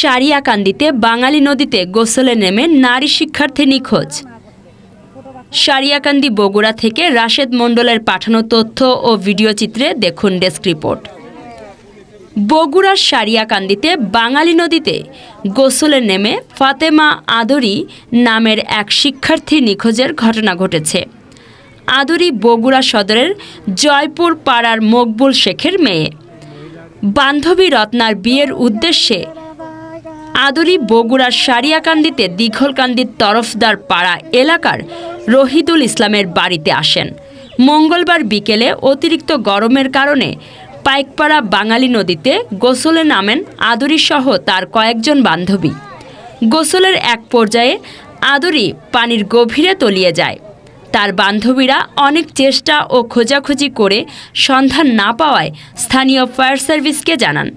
সারিয়াকান্দিতে বাঙালি নদীতে গোসলে নেমে নারী শিক্ষার্থী নিখোঁজ। সারিয়াকান্দি বগুড়া থেকে রাশেদ মণ্ডলের পাঠানো তথ্য ও ভিডিও চিত্রে দেখুন ডেস্ক রিপোর্ট। বগুড়ার সারিয়াকান্দিতে বাঙালি নদীতে গোসলে নেমে ফাতেমা আদরি নামের এক শিক্ষার্থী নিখোঁজের ঘটনা ঘটেছে। আদরি বগুড়া সদরের জয়পুর পাড়ার মকবুল শেখের মেয়ে। বান্ধবী রত্নার বিয়ের উদ্দেশ্যে আদরি বগুড়ার সারিয়াকান্দিতে দীঘলকান্দির তরফদার পাড়া এলাকার রহিদুল ইসলামের বাড়িতে আসেন। মঙ্গলবার বিকেলে অতিরিক্ত গরমের কারণে পাইকপাড়া বাঙালি নদীতে গোসলে নামেন আদরি সহ তার কয়েকজন বান্ধবী। গোসলের এক পর্যায়ে আদরি পানির গভীরে তলিয়ে যায়। তার বান্ধবীরা অনেক চেষ্টা ও খোঁজাখুঁজি করে সন্ধান না পাওয়ায় স্থানীয় ফায়ার সার্ভিসকে জানান।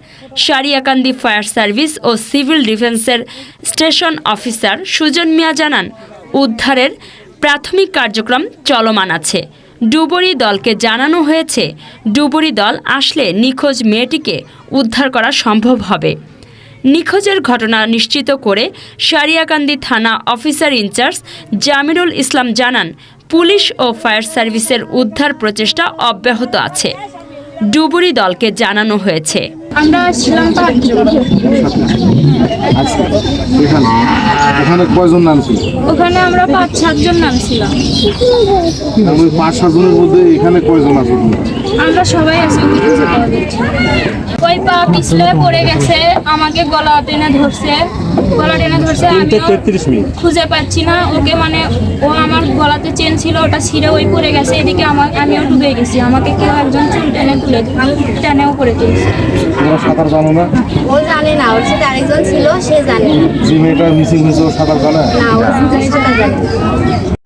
সারিয়াকান্দি ফায়ার সার্ভিস ও সিভিল ডিফেন্সের স্টেশন অফিসার সুজন মিয়া জানান, উদ্ধারের প্রাথমিক কার্যক্রম চলমান আছে। ডুবুরি দলকে জানানো হয়েছে, ডুবুরি দল আসলে নিখোঁজ মেয়েটিকে উদ্ধার করা সম্ভব হবে। নিখোঁজের ঘটনা নিশ্চিত করে সারিয়াকান্দি থানা অফিসার ইনচার্জ জামিরুল ইসলাম জানান পুলিশ ও ফায়ার সার্ভিসের উদ্ধার প্রচেষ্টা অব্যাহত আছে। ডুবুরি দলকে জানানো হয়েছে। আমরা ছিলাম এখানে? কয়জন ওখানে আমরা পাঁচ সাতজন নাম ওই পাঁচ সাতজনের মধ্যে এখানে কয়জন আছে? আমরা সবাই খুঁজে ওই পা পিছলে পড়ে গেছে আমাকে গলা টেনে ধরছে। গলা টেনে ধরছে আমি খুঁজে পাচ্ছি না। ওকে মানে ও গলাতে চেন ছিল ওটা ছিঁড়ে ওই পড়ে গেছে এদিকে আমার আমিও ডুবে গেছি। আমাকে কেউ একজন চুল টেনে তুলে টেনেও করে তুলছে তোমরা সাঁতার জানো না? ও জানে না ওর সাথে আরেকজন ছিল সে জানে না। যে মেয়েটা মিসিং হয়েছে ও সাঁতার জানে? না ও সাঁতার জানে না।